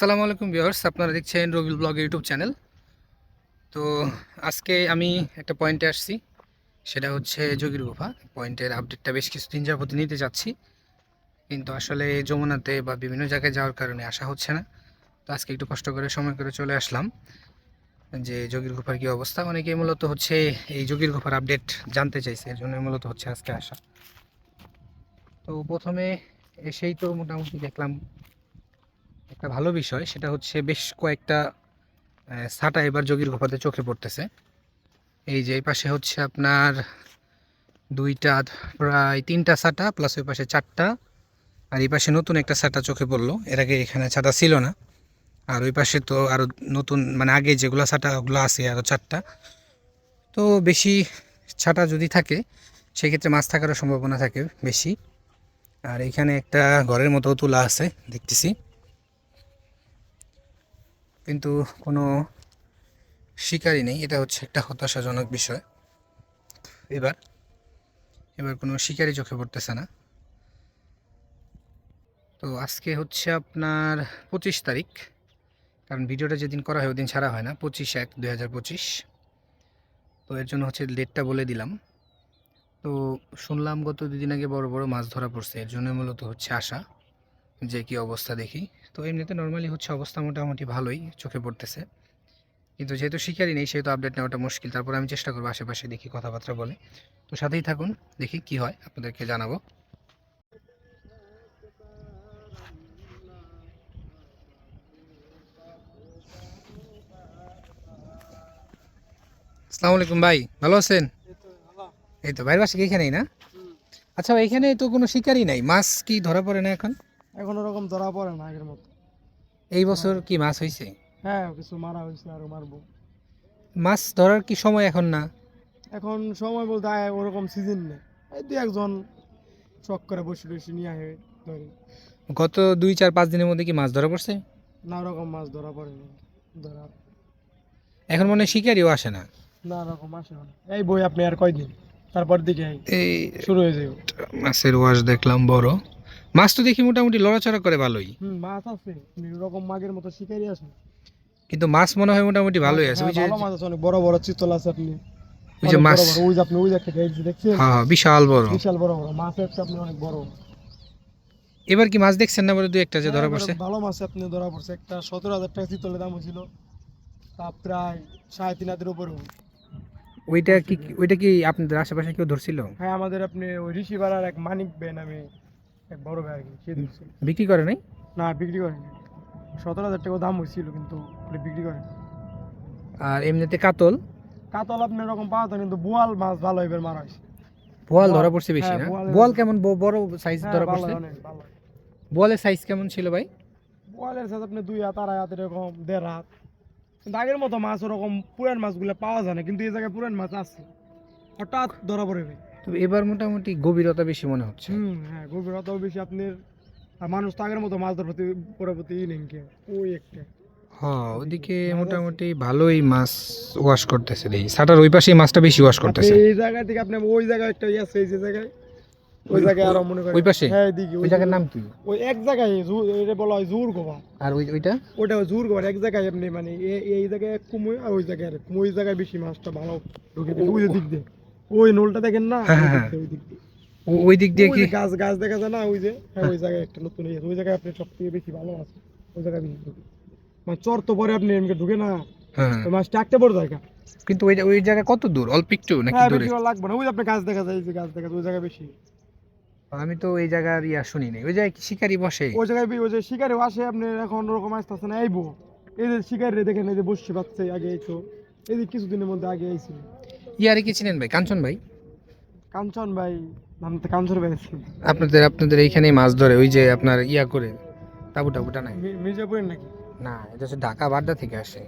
আসসালামু আলাইকুম ভিউয়ার্স, আপনারা দেখছেন রবিল ব্লগ ইউটিউব চ্যানেল। তো আজকে আমি একটা পয়েন্টে আসছি, সেটা হচ্ছে যোগীর গুফা। পয়েন্টের আপডেটটা বেশ কিছুদিন যাবত নিতে যাচ্ছি, কিন্তু আসলে যমুনাতে বা বিভিন্ন জায়গায় যাওয়ার কারণে আসা হচ্ছে না। তো আজকে একটু কষ্ট করে, সময় করে চলে আসলাম যে যোগীর গুফার কী অবস্থা। অনেকেই মূলত হচ্ছে এই যোগীর গুফার আপডেট জানতে চাইছে, এর জন্য মূলত হচ্ছে আজকে আসা। তো প্রথমে এসেই তো মোটামুটি দেখলাম একটা ভালো বিষয়, সেটা হচ্ছে বেশ কয়েকটা ছাটা এবার যোগীর গোপাতে চোখে পড়তেছে। এই যে এই পাশে হচ্ছে আপনার দুইটা, প্রায় তিনটা ছাটা প্লাস ওই পাশে চারটা। আর এই পাশে নতুন একটা ছাটা চোখে পড়ল। এর আগে এখানে ছাটা ছিল না। আর ওই পাশে তো আরও নতুন মানে আগে যেগুলো ছাটা ওগুলো আছে আরও চারটা। তো বেশি ছাটা যদি থাকে, সেক্ষেত্রে মাছ থাকারও সম্ভাবনা থাকে বেশি। আর এখানে একটা ঘরের মতো তুলা আছে, দেখতেছি। কিন্তু কোনো শিকারই নেই। এটা হচ্ছে একটা হতাশাজনক বিষয়। এবার এবার কোনো শিকারই চোখে পড়তেছে না। তো আজকে হচ্ছে আপনার পঁচিশ তারিখ। কারণ ভিডিওটা যেদিন করা হয় ওদিন ছাড়া হয় না, পঁচিশ এক দুই তো এর জন্য হচ্ছে ডেটটা বলে দিলাম। তো শুনলাম গত দুদিন আগে বড় বড় মাছ ধরা পড়ছে। এর জন্য মূলত হচ্ছে আসা যে কি অবস্থা দেখি। তো এমনিতে নর্মালি হচ্ছে অবস্থা মোটামুটি ভালোই চোখে পড়তেছে। কিন্তু যেহেতু শিকারই নেই সেহেতু আপডেট নেওয়াটা মুশকিল। তারপর আমি চেষ্টা করব আশেপাশে দেখি কথাবার্তা বলে। তো সাথেই থাকুন দেখি কি হয় আপনাদেরকে জানাব। আসসালামু আলাইকুম ভাই ভালো আছেন? এই তো ভাইয়ের বাসা কি এখানেই না? আচ্ছা এখানে তো কোনো শিকারই নাই। মাছ কি ধরা পড়ে না এখন? এখন ওরকম ধরা পড়ে না আগের মতো। এই বছর কি মাছ হয়েছে হ্যাঁ কিছু মারা হয়েছে আরও মারবো। মাছ ধরার কি সময় এখন না? এখন সময় বলতে আয় ওরকম সিজন নেই। এই দু একজন শখ করে বসে বসে নিয়ে আহে ধরে। গত দুই চার পাঁচ দিনের মধ্যে কি মাছ ধরা পড়ছে? না ওরকম মাছ ধরা পড়েনি ধরা। এখন মনে হয় শিকারিও আসে না। না ওরকম আসে না। এই বই আপনি আর কয়দিন? তারপর দিকে এই এই শুরু হয়ে যাবে। মাছের ওয়াশ দেখলাম বড়। মাছ তো দেখি মোটামুটি লড়াচড়া করে ভালোই। হুম মাছ আছে। কিন্তু মাগের মতো শিকারি আছে। কিন্তু মাছ মনে হয় মোটামুটি ভালোই আছে ওই যে হ্যাঁ, ভালো মাছ আছে অনেক বড় বড় চিতল আছে আপনি। ওই যে মাছ ওই যে আপনি ওই যে একটা দেখছেন? হ্যাঁ হ্যাঁ বিশাল বড়। বিশাল বড় বড়। মাছ আছে আপনি অনেক বড়। এবার কি মাছ দেখছেন না বলে দুই একটা যে ধরা হ্যাঁ, পড়ছে? ভালো মাছ আপনি ধরা পড়ছে। একটা সতেরো হাজার টাকা চিতলের দাম হয়েছিল। তা প্রায় সাড়ে তিন হাজার উপরে ওইটা কি ওইটা কি আপনাদের আশেপাশে কেউ ধরছিল? হ্যাঁ আমাদের আপনি ওই ঋষিপাড়ার এক মানিক বে নামে এক বড় ভাই আর কি সে দিচ্ছে। বিক্রি করে নাই? না বিক্রি করেনি সতেরো হাজার টাকা দাম হয়েছিল কিন্তু ওটা বিক্রি করেনি আর এমনিতে কাতল? কাতল আপনি এরকম পাওয়া যায় কিন্তু বোয়াল মাছ ভালো এবার মারা হয়েছে বোয়াল ধরা পড়ছে বেশি হ্যাঁ, না? বোয়াল কেমন বড় সাইজ হ্যাঁ, ধরা পড়ছে? বোয়ালের সাইজ কেমন ছিল ভাই? বোয়ালের সাথে আপনি দুই হাত আড়াই হাত এরকম দেড় হাত। কিন্তু আগের মতো মাছ ওরকম পুরান মাছগুলো পাওয়া যায় না কিন্তু এই জায়গায় পুরান মাছ আছে। হঠাৎ ধরা পড়ে ভাই। তবে এবার মোটামুটি গভীরতা বেশি মনে হচ্ছে। হুম হ্যাঁ গভীরতাও বেশি আপনার আর মানুষ তো আগের মতো মাছ ধরার প্রতি পরবর্তী ই নেই কে ওই একটা। হ্যাঁ ওদিকে মোটামুটি ভালোই মাছ ওয়াশ করতেছে দেখি সাটার ওই পাশেই মাছটা বেশি ওয়াশ করতেছে এই জায়গা থেকে আপনি ওই জায়গায় একটা ইয়ে আছে এই যে জায়গায় ওই জায়গায় আরও মনে করেন। ওই পাশে? হ্যাঁ এদিকে ওই জায়গার নাম কি? ওই এক জায়গায় এটা বলা হয় জুর গোবা আর ওই ওইটা? ওটা জুর গোবা এক জায়গায় আপনি মানে এই জায়গায় কুমুই আর ওই জায়গায় এরকম। ওই জায়গায় বেশি মাছটা ভালো ঢুকে ওই দিক দিয়ে। ওই নোলটা দেখেন না? হ্যাঁ, ওই হ্যাঁ, দিক দিয়ে, ওই দিক দিয়ে। কি? গাছ গাছ দেখা যায় না? ওই যে হ্যাঁ ওই জায়গায় একটা নতুন ইয়ে ওই জায়গায় আপনি সব থেকে বেশি ভালো আছে। ওই জায়গায় মানে চর তো পরে আপনি ঢুকে না। হ্যাঁ একটা বড় জায়গা। কিন্তু ওই ওই জায়গা কত দূর? অল্প একটু নাকি হ্যাঁ দূরে? ভালো লাগবে না। ওই আপনি গাছ দেখা যায় যে গাছ দেখা যায় ওই জায়গায় বেশি। আমি তো ওই জায়গার ইয়া শুনি নাই। ওই জায়গায় কি শিকারি বসে? ওই জায়গায় ওই যে শিকারে আসে আপনি এখন ওরকম আসতেছে না। আইবো এই যে শিকারে দেখেন এই যে বসছে পাচ্ছে আগে এই তো এই যে কিছুদিনের মধ্যে আগে আইছিল। ইয়ারে কি চিনেন ভাই? কাঞ্চন ভাই? কাঞ্চন ভাই নাম তো কাঞ্চন ভাই আছে। আপনাদের আপনাদের এইখানেই মাছ ধরে ওই যে আপনার ইয়া করে তাবু টাবুটা নাই মির্জাপুরের নাকি? না এটা হচ্ছে ঢাকা বাড্ডা থেকে আসে।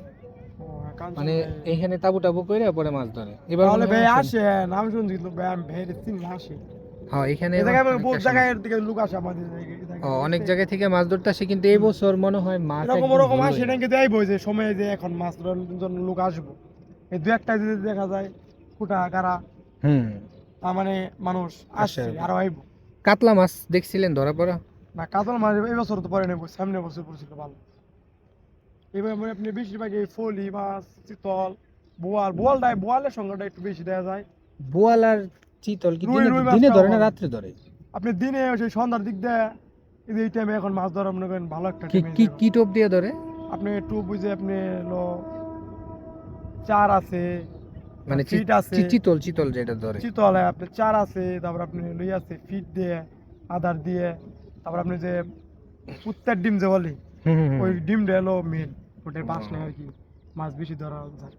কাঞ্চন মানে এইখানে তাবু টাবু করে পরে মাছ ধরে। এবার তাহলে ভাই আসে নাম শুনছি কিন্তু ভাই আমি ভাইয়ের চিনি না আসে হ্যাঁ এখানে এই জায়গায় অনেক বহুত জায়গায় দিকে লোক আসে আমাদের অনেক জায়গা থেকে মাছ ধরতে আসে কিন্তু এই বছর মনে হয় মাছ এরকম ওরকম আসে নাকি দেয়বো যে সময় যে এখন মাছ ধরার জন্য লোক আসব। এই দু একটা যদি দেখা যায় কারা হুম। তার মানে মানুষ আসছে আসে। আরও আইবো। কাতলা মাছ দেখছিলেন ধরা পড়া? না কাতল মাছ এই বছর তো পরে নেব সামনে বছর পড়ছিল ভালো। এবার মানে আপনি বেশিরভাগ এই ফলি মাছ চিতল বোয়াল বোয়ালটাই বোয়ালের সংখ্যাটা একটু বেশি দেওয়া যায়। বোয়াল আর চিতল কি দিনে দিনে ধরে না রাত্রে ধরে? আপনি দিনে সেই সন্ধ্যার দিক দিয়ে এই টাইমে এখন মাছ ধরা মনে করেন ভালো একটা কি কি টোপ দিয়ে ধরে? আপনি টোপ বুঝে আপনি চার আছে মানে ফিট আছে। চিতল চিতল যেটা ধরে। চিতল আপনি চার আছে তারপর আপনি লই আছে ফিট দিয়ে আদার দিয়ে তারপর আপনি যে ডিম যে বলি। ওই ডিমটা মেন ওটার বাস নেই আর কি মাছ বেশি ধরা যায়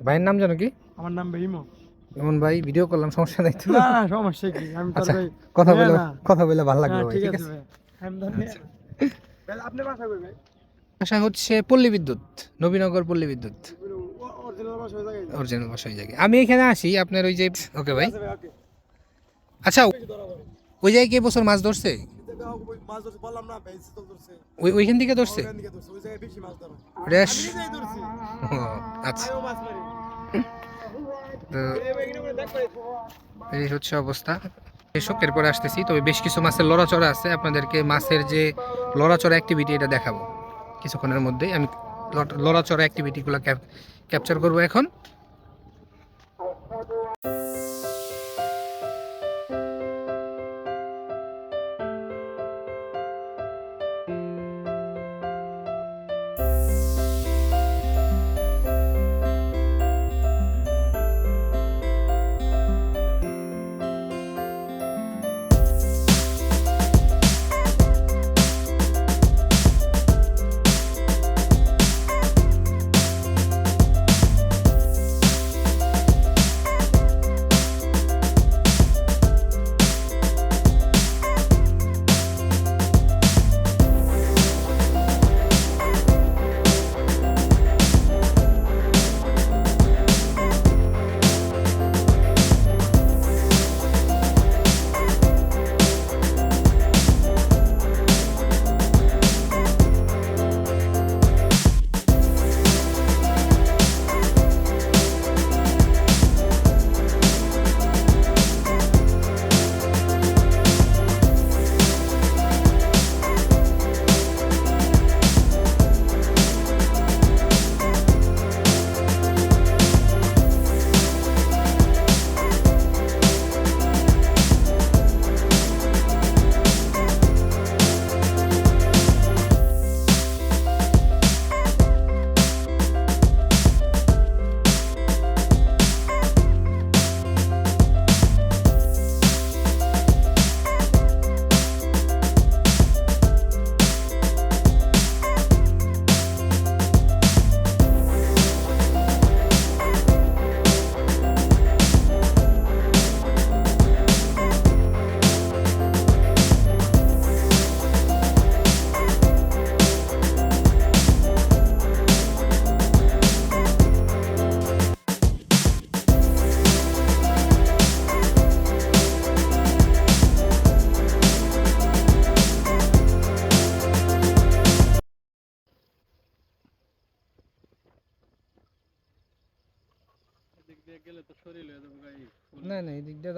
ভাইয়ের নাম জানো কি? আমার নাম এমন ভাই ভিডিও করলাম সমস্যা নাই তো? না সমস্যা কি আমি তো আচ্ছা, কথা বলে কথা বলে ভালো লাগল হ্যাঁ, ভাই ঠিক আছে ধন্যবাদ। ভাই, আপনি ভাই আশা হচ্ছে পল্লী বিদ্যুৎ নবীনগর পল্লী বিদ্যুৎ। অরিজিনাল বাসা ওই জায়গায় আমি এখানে আসি আপনার ওই যে ওকে ভাই। আচ্ছা ওই জায়গায় কি এবছর মাছ ধরছে? ওই ওইখান থেকে ধরছে? আচ্ছা। তো এই হচ্ছে অবস্থা। এসব এরপরে আসতেছি তবে বেশ কিছু মাছের লড়াচড়া আছে। আপনাদেরকে মাছের যে লড়াচড়া অ্যাক্টিভিটি এটা দেখাবো। কিছুক্ষণের মধ্যেই আমি লড়াচড়া অ্যাক্টিভিটিগুলো ক্যাপচার করব এখন।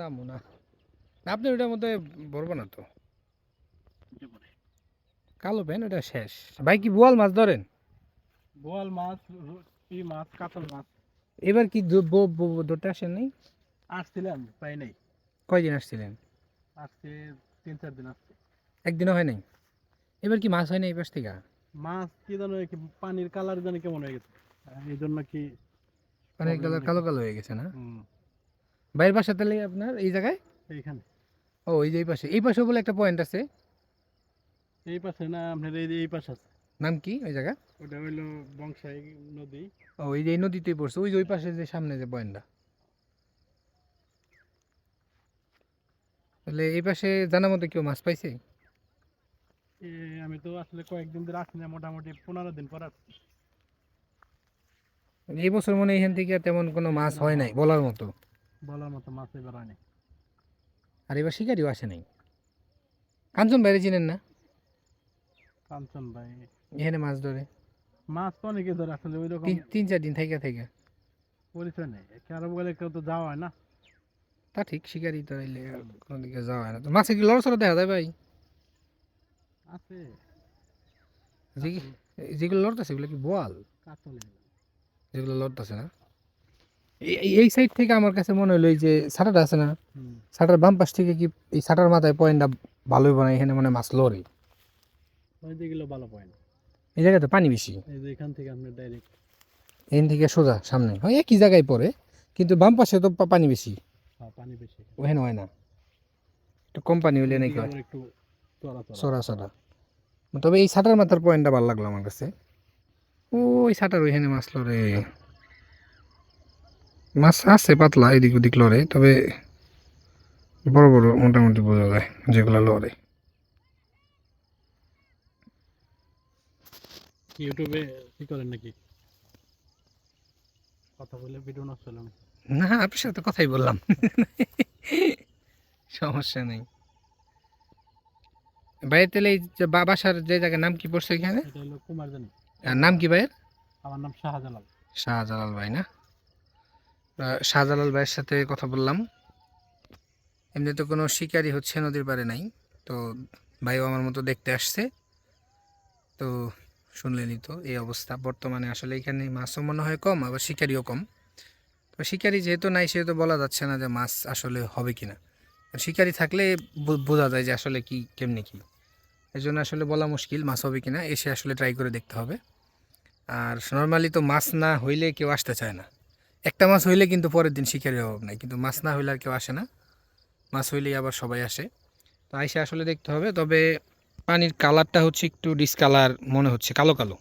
দামও না। আপনি ওটার মধ্যে ভরবো না তো। কালো প্যান ওটা শেষ। ভাই কি বোয়াল মাছ ধরেন? বোয়াল মাছ ই মাছ কাতল মাছ। এবার কি ধরতে আসেন নাই? আসছিলাম পাই নাই। কয়দিন আসছিলেন? আজকে তিন চার দিন আসছে। একদিনও হয় নাই? এবার কি মাছ হয় নাই পাশ থেকে? মাছ কি জানো কি পানির কালার জানি কেমন হয়ে গেছে। এই জন্য কি মানে Problem কালো কালো কালো হয়ে গেছে না? হুম, বাইরের বাসা তাহলে আপনার এই জায়গায়? এইখানে। ও এই যে এই পাশে। এই পাশে বলে একটা পয়েন্ট আছে। এই পাশে না আপনার এই এই পাশে আছে। নাম কি ওই জায়গা? ওটা হইল বংশাই নদী। ও ওই যে এই নদীতেই পড়ছে। ওই যে ওই পাশে যে সামনে যে পয়েন্টটা তাহলে এই পাশে জানা মতো কেউ মাছ পাইছে? এ, আমি তো আসলে কয়েকদিন ধরে আসি না মোটামুটি পনেরো দিন পর আসছি। এই বছর মনে এখান থেকে তেমন কোনো মাছ হয় নাই বলার মতো। বলার মতো মাছ এবার হয়নি আর এবার শিকারিও আসে নাই? কাঞ্চন বাইরে চিনেন না? কাঞ্চন ভাই। এখানে মাছ ধরে। মাছ তো অনেকে ধরে আসলে ওই রকম তিন চার দিন থেকে থেকে পরিচয় নেই কারও বলে কেউ তো যাওয়া হয় না। তা ঠিক শিকারি তো এলে কোনো দিকে যাওয়া হয় না। তো মাছে কি লড়াচড়া দেখা যায় ভাই? আছে। যেগুলো লড়তেছে এগুলো কি বোয়াল? যেগুলো লড়তেছে না? এই- সাইড থেকে আমার কাছে মনে হলো এই যে সাটাটা আছে না সাটার বাম পাশ থেকে কি এই সাটার মাথায় পয়েন্টটা ভালোই বানায় এখানে মানে মাছ লড়ে। ভালো পয়েন্ট এই জায়গাতে পানি বেশি। এখান থেকে আপনি ডাইরেক্ট এখান থেকে সোজা সামনে। হয় একই জায়গায় পড়ে কিন্তু বাম পাশে তো পানি বেশি। পানি বেশি। ওখানে হয় না। একটু কম পানি হলে নাকি হয়। একটু সরা সরা তবে এই সাটার মাথার পয়েন্টটা ভালো লাগল আমার কাছে। ওই সাটার ওইখানে মাছ লড়ে। মাছ আছে পাতলা এদিক ওদিক লড়ে তবে বড় বড় মোটামুটি বোঝা যায় যেগুলো লড়ে। ইউটিউবে কি করেন নাকি? কথা বলে ভিডিও নষ্ট হলো। না আপনার সাথে কথাই বললাম। সমস্যা নেই। ভাইয়ের তাহলে এই যে বাসার যে জায়গার নাম কি পড়ছে এখানে নাম কি ভাইয়ের? আমার নাম শাহজালাল। শাহজালাল ভাই না? শাহজালাল ভাইয়ের সাথে কথা বললাম। এমনি তো কোনো শিকারি হচ্ছে নদীর পারে নাই, তো ভাইও আমার মতো দেখতে আসছে। তো শুনলেনই তো এই অবস্থা। বর্তমানে আসলে এখানে মাছও মনে হয় কম, আবার শিকারিও কম। তো শিকারি যেহেতু নাই, সেহেতু বলা যাচ্ছে না যে মাছ আসলে হবে কি না শিকারি থাকলে বোঝা যায় যে আসলে কি, কেমনি কি। এই জন্য আসলে বলা মুশকিল মাছ হবে কি না এসে আসলে ট্রাই করে দেখতে হবে। আর নর্মালি তো মাছ না হইলে কেউ আসতে চায় না। একটা মাছ হইলে কিন্তু পরের দিন শিকারের অভাব নাই, কিন্তু মাছ না হইলে আর কেউ আসে না। মাছ হইলেই আবার সবাই আসে। তো আইসে আসলে দেখতে হবে, তবে পানির কালারটা হচ্ছে একটু ডিসকালার মনে হচ্ছে, কালো কালো।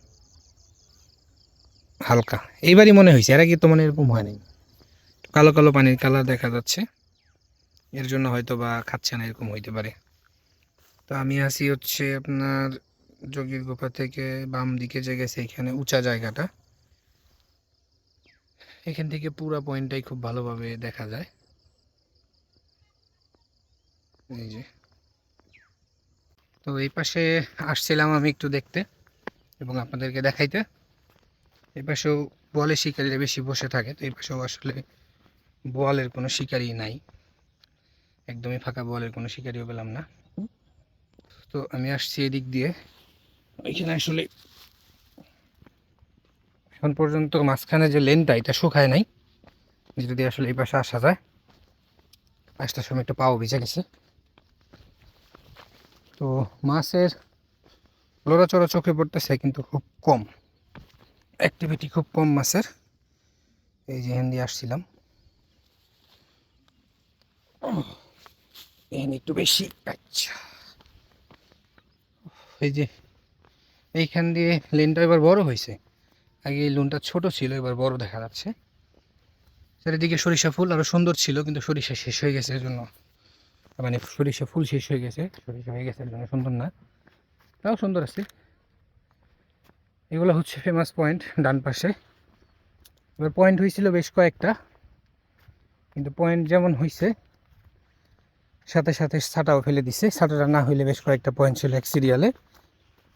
হালকা। এইবারই মনে হয়েছে, এর আগে তো মনে এরকম হয় নাই। কালো কালো পানির কালার দেখা যাচ্ছে। এর জন্য হয়তো বা খাচ্ছে না, এরকম হইতে পারে। তো আমি আসি হচ্ছে আপনার যোগীর গোপা থেকে বাম দিকে যে গেছে, এখানে উঁচা জায়গাটা। এখান থেকে পুরা পয়েন্টটাই খুব ভালোভাবে দেখা যায়। এই যে। তো এই পাশে আসছিলাম আমি একটু দেখতে এবং আপনাদেরকে দেখাইতে। এই পাশেও বোয়ালের শিকারীরা বেশি বসে থাকে, তো এই পাশেও আসলে বোয়ালের কোনো শিকারি নাই। একদমই ফাঁকা বোয়ালের কোনো শিকারিও পেলাম না। তো আমি আসছি এদিক দিয়ে। এখানে আসলে এখন পর্যন্ত মাঝখানে যে লেনটা, এটা শুকায় নাই। যেটা দিয়ে আসলে এই পাশে আসা যায়। আসটার সময় একটু পাও ভিজে গেছে। তো মাছের লড়াচড়া চোখে পড়তেছে, কিন্তু খুব কম। অ্যাক্টিভিটি খুব কম মাছের। এই যে হেন দিয়ে আসছিলাম। একটু বেশি। আচ্ছা। এই যে এইখান দিয়ে লেনটা এবার বড় হয়েছে। আগে এই লোনটা ছোট ছিল, এবার বড় দেখা যাচ্ছে। চারিদিকে সরিষা ফুল আরও সুন্দর ছিল, কিন্তু সরিষা শেষ হয়ে গেছে এর জন্য মানে সরিষা ফুল শেষ হয়ে গেছে, সরিষা হয়ে গেছে এর জন্য সুন্দর না। তাও সুন্দর আছে। এগুলো হচ্ছে ফেমাস পয়েন্ট ডান পাশে। এবার পয়েন্ট হয়েছিল বেশ কয়েকটা, কিন্তু পয়েন্ট যেমন হয়েছে সাথে সাথে ছাটাও ফেলে দিছে। ছাটাটা না হইলে বেশ কয়েকটা পয়েন্ট ছিল এক সিরিয়ালে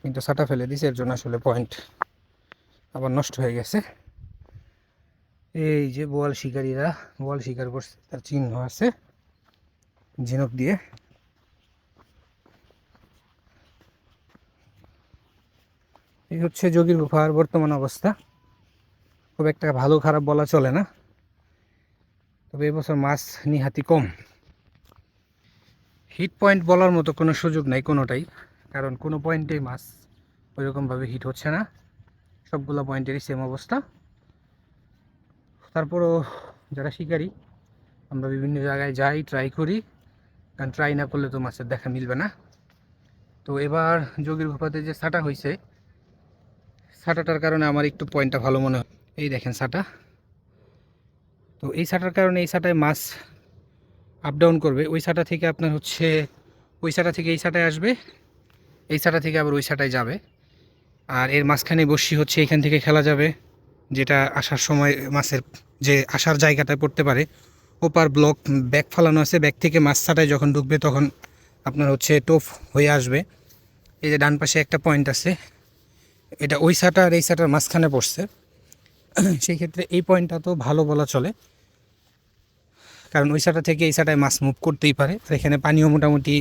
কিন্তু ছাটা ফেলে দিছে, এর জন্য আসলে পয়েন্ট আবার নষ্ট হয়ে গেছে। এই যে বোয়াল শিকারীরা, বোয়াল শিকার করছে তার চিহ্ন আছে, ঝিনুক দিয়ে। এই হচ্ছে যোগীর গুফার বর্তমান অবস্থা। খুব একটা ভালো খারাপ বলা চলে না। তবে এবছর মাছ নিহাতি কম। হিট পয়েন্ট বলার মতো কোনো সুযোগ নাই কোনোটাই, কারণ কোনো পয়েন্টেই মাছ ওইরকমভাবে হিট হচ্ছে না। সবগুলো পয়েন্টেরই সেম অবস্থা। তারপরও যারা শিকারি, আমরা বিভিন্ন জায়গায় যাই ট্রাই করি। কারণ ট্রাই না করলে তো মাছের দেখা মিলবে না। তো এবার যোগীর গুফাতে যে সাটা হয়েছে সাটাটার কারণে আমার একটু পয়েন্টটা ভালো মনে হয়। এই দেখেন সাটা তো এই সাটার কারণে এই সাটায় মাছ আপ ডাউন করবে। ওই সাটা থেকে আপনার হচ্ছে, ওই সাটা থেকে এই সাটায় আসবে, এই সাটা থেকে আবার ওই সাটায় যাবে। আর এর মাঝখানে বসি হচ্ছে এখান থেকে খেলা যাবে, যেটা আসার সময় মাছের যে আসার জায়গাটায় পড়তে পারে। ওপার ব্লক ব্যাগ ফালানো আছে, ব্যাগ থেকে মাছ ছাটায় যখন ঢুকবে তখন আপনার হচ্ছে টোপ হয়ে আসবে। এই যে ডান পাশে একটা পয়েন্ট আছে, এটা ওই সাটা আর এই সাটার মাঝখানে পড়ছে। সেই ক্ষেত্রে এই পয়েন্টটা তো ভালো বলা চলে, কারণ ওই সাটা থেকে এই সাটায় মাছ মুভ করতেই পারে। আর এখানে পানিও মোটামুটি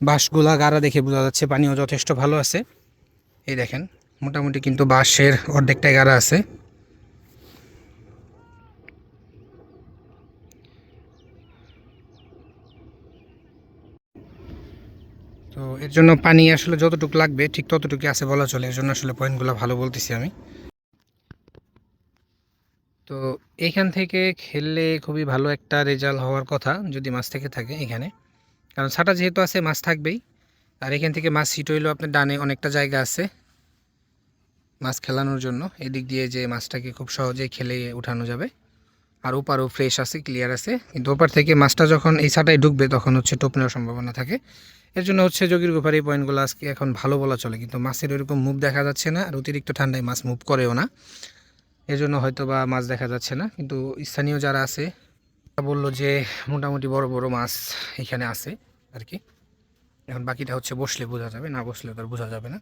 বাঁশগুলা গাড়া দেখে বোঝা যাচ্ছে পানিও যথেষ্ট ভালো আছে। এই দেখেন, মোটামুটি কিন্তু বাঁশের অর্ধেকটাই গাড়া আছে। তো এর জন্য পানি আসলে যতটুকু লাগবে, ঠিক ততটুকু আছে বলা চলে। এর জন্য আসলে পয়েন্টগুলো ভালো বলতেছি আমি। তো এইখান থেকে খেললে খুবই ভালো একটা রেজাল্ট হওয়ার কথা, যদি মাছ থেকে থাকে এখানে। কারণ ছাটা যেহেতু আছে, মাছ থাকবেই। আর এখান থেকে মাছ সিট হইলেও আপনার ডানে অনেকটা জায়গা আছে। মাছ খেলানোর জন্য। এদিক দিয়ে যে মাছটাকে খুব সহজেই খেলে উঠানো যাবে। আর ওপারও ফ্রেশ আছে ক্লিয়ার আছে। কিন্তু ওপার থেকে মাছটা যখন এই ছাটায় ঢুকবে, তখন হচ্ছে টোপ নেওয়ার সম্ভাবনা থাকে। এর জন্য হচ্ছে যোগীর গোপার এই পয়েন্টগুলো আজকে এখন ভালো বলা চলে। কিন্তু মাছের ওইরকম মুভ দেখা যাচ্ছে না আর অতিরিক্ত ঠান্ডায় মাছ মুভ করেও না। এর জন্য হয়তো বা মাছ দেখা যাচ্ছে না। কিন্তু স্থানীয় যারা আছে, তারা বলল যে মোটামুটি বড় বড় মাছ এখানে আছে আর কি। এখন বাকিটা হচ্ছে বসলে বোঝা যাবে, না বসলে তো বোঝা যাবে না।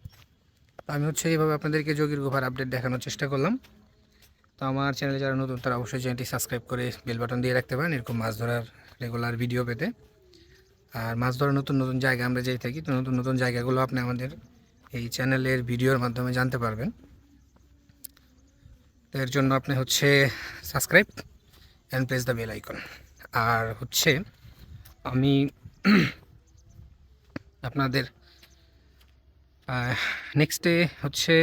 আমি হচ্ছে এইভাবে আপনাদেরকে যোগীর গুহার আপডেট দেখানোর চেষ্টা করলাম। তো আমার চ্যানেলে যারা নতুন, তারা অবশ্যই চ্যানেলটি সাবস্ক্রাইব করে বেল বাটন দিয়ে রাখতে পারেন, এরকম মাছ ধরার রেগুলার ভিডিও পেতে। আর মাছ ধরার নতুন নতুন জায়গা আমরা যেই থাকি, তো নতুন নতুন জায়গাগুলো আপনি আমাদের এই চ্যানেলের ভিডিওর মাধ্যমে জানতে পারবেন। তো এর জন্য আপনি হচ্ছে subscribe and press the bell icon আর হচ্ছে আমি আপনাদের নেক্সট ডে হচ্ছে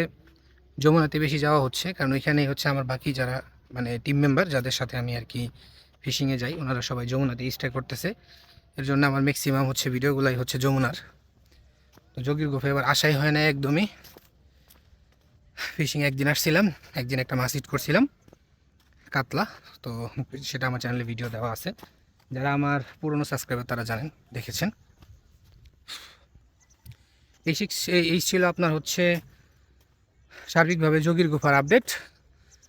যমুনাতে বেশি যাওয়া হচ্ছে, কারণ ওইখানে হচ্ছে আমার বাকি যারা মানে টিম মেম্বার যাদের সাথে আমি আর কি ফিশিংয়ে যাই, ওনারা সবাই যমুনাতে স্টে করতেছে। এর জন্য আমার ম্যাক্সিমাম হচ্ছে ভিডিওগুলাই হচ্ছে যমুনার। তো যোগীর গুফে এবার আশাই হয় না একদমই। ফিশিং একদিন আসছিলাম, একদিন একটা মাছ হিট করছিলাম, কাতলা। তো সেটা আমার চ্যানেলে ভিডিও দেওয়া আছে। যারা আমার পুরনো সাবস্ক্রাইবার তারা জানেন, দেখেছেন। এই এই- ছিল আপনার হচ্ছে সার্বিকভাবে যোগীর গুফার আপডেট।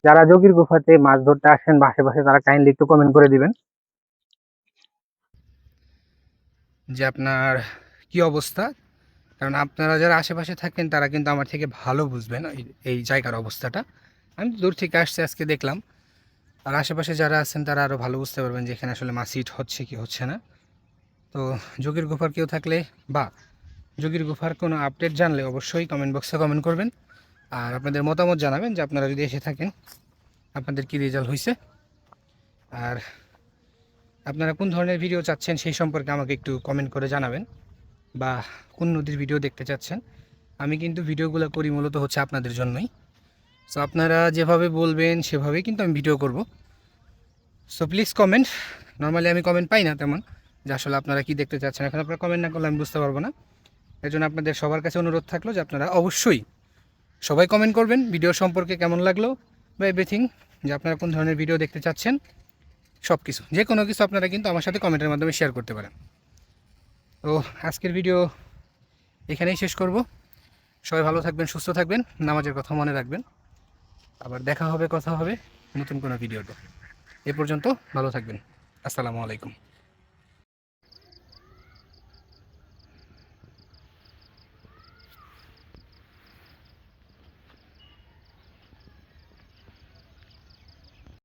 যারা যোগীর গুফাতে মাছ ধরতে আসেন বা আশেপাশে তারা কাইন্ডলি একটু কমেন্ট করে দিবেন। যে আপনার কি অবস্থা? কারণ আপনারা যারা আশেপাশে থাকেন তারা কিন্তু আমার থেকে ভালো বুঝবেন এই- জায়গার অবস্থাটা। আমি দূর থেকে আসছি আজকে দেখলাম। আর আশেপাশে যারা আছেন তারা আরও ভালো বুঝতে পারবেন যে এখানে আসলে মাছ হচ্ছে কি হচ্ছে না। তো যোগীর গুফার কেউ থাকলে বা যোগীর গুফার কোনো আপডেট জানলে অবশ্যই কমেন্ট বক্সে কমেন্ট করবেন। আর আপনাদের মতামত জানাবেন যে আপনারা যদি এসে থাকেন, আপনাদের কী রেজাল্ট হয়েছে আর আপনারা কোন ধরনের ভিডিও চাচ্ছেন সেই সম্পর্কে আমাকে একটু কমেন্ট করে জানাবেন বা কোন নদীর ভিডিও দেখতে চাচ্ছেন। আমি কিন্তু ভিডিওগুলো করি মূলত হচ্ছে আপনাদের জন্যই। সো আপনারা যেভাবে বলবেন সেভাবেই কিন্তু আমি ভিডিও করব। সো প্লিজ কমেন্ট নর্মালি আমি কমেন্ট পাই না তেমন, যে আসলে আপনারা কি দেখতে চাচ্ছেন। এখন আপনারা কমেন্ট না করলে আমি বুঝতে পারব না। এর জন্য আপনাদের সবার কাছে অনুরোধ থাকল যে আপনারা অবশ্যই সবাই কমেন্ট করবেন ভিডিও সম্পর্কে কেমন লাগল বা এভরিথিং যে আপনারা কোন ধরনের ভিডিও দেখতে চাচ্ছেন সব কিছু যে কোনো কিছু আপনারা কিন্তু আমার সাথে কমেন্টের মাধ্যমে শেয়ার করতে পারেন। তো আজকের ভিডিও এখানেই শেষ করব। সবাই ভালো থাকবেন, সুস্থ থাকবেন, নামাজের কথা মনে রাখবেন। আবার দেখা হবে, কথা হবে নতুন কোনো ভিডিওতে এ পর্যন্ত ভালো থাকবেন। আসসালামু আলাইকুম।